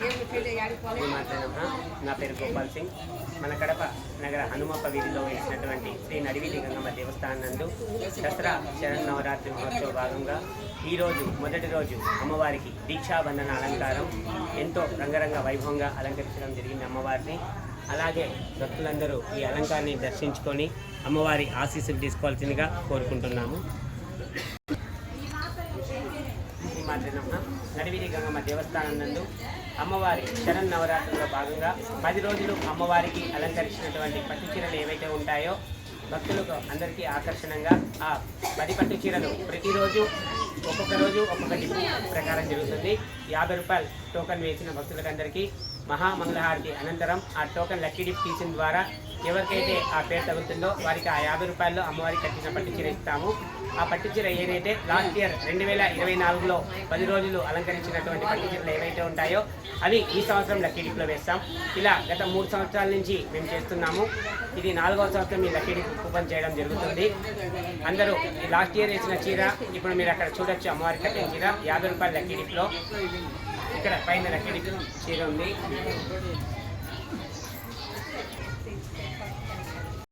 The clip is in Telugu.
మాట్లాడినా నా పేరు గోపాల్ సింగ్. మన కడప నగర హనుమప్ప వీధిలో వేసినటువంటి శ్రీ నడివీధి గంగమ్మ దేవస్థానం నందు దసరా శరన్నవరాత్రి మహోత్సవ భాగంగా ఈరోజు మొదటి రోజు అమ్మవారికి దీక్షాబంధన అలంకారం ఎంతో రంగరంగ వైభవంగా అలంకరించడం జరిగింది అమ్మవారిని. అలాగే భక్తులందరూ ఈ అలంకారాన్ని దర్శించుకొని అమ్మవారి ఆశీస్సులు తీసుకోవాల్సిందిగా కోరుకుంటున్నాము. శ్రీ మాత్రనమ్మ నడివిడి గంగమ్మ దేవస్థానం నందు అమ్మవారి శరణ్ నవరాత్రుల్లో భాగంగా పది రోజులు అమ్మవారికి అలంకరించినటువంటి పట్టు చీరలు ఏవైతే ఉంటాయో భక్తులకు అందరికీ ఆకర్షణంగా ఆ పది పట్టు చీరలు ప్రతిరోజు ఒక్కొక్క రోజు ఒక్కొక్క డిపో ప్రకారం జరుగుతుంది. యాభై రూపాయలు టోకన్ వేసిన భక్తులకందరికీ మహామంగళహారతి అనంతరం ఆ టోకన్ లక్కీ డిప్ తీసిన ద్వారా ఎవరికైతే ఆ పేరు తగులుతుందో వారికి ఆ యాభై రూపాయల్లో అమ్మవారికి కట్టిన పట్టు చీర ఇస్తాము. ఆ పట్టు చీర ఏదైతే లాస్ట్ ఇయర్ రెండు వేల ఇరవై నాలుగులో పది రోజులు అలంకరించినటువంటి పట్టు చీరలు ఏవైతే ఉంటాయో అవి ఈ సంవత్సరం లక్కీ డిప్లో వేస్తాం. ఇలా గత మూడు సంవత్సరాల నుంచి మేము చేస్తున్నాము. ఇది నాలుగవ సంవత్సరం ఈ లక్కీ డిప్ కూపన్ చేయడం జరుగుతుంది. అందరూ లాస్ట్ ఇయర్ వేసిన చీర ఇప్పుడు మీరు అక్కడ చూడొచ్చు అమ్మవారికి కట్టిన చీర యాభై రూపాయల లక్కీ డిప్లో. ఇక్కడ పైన లక్కీ డిప్ చీర ఉంది.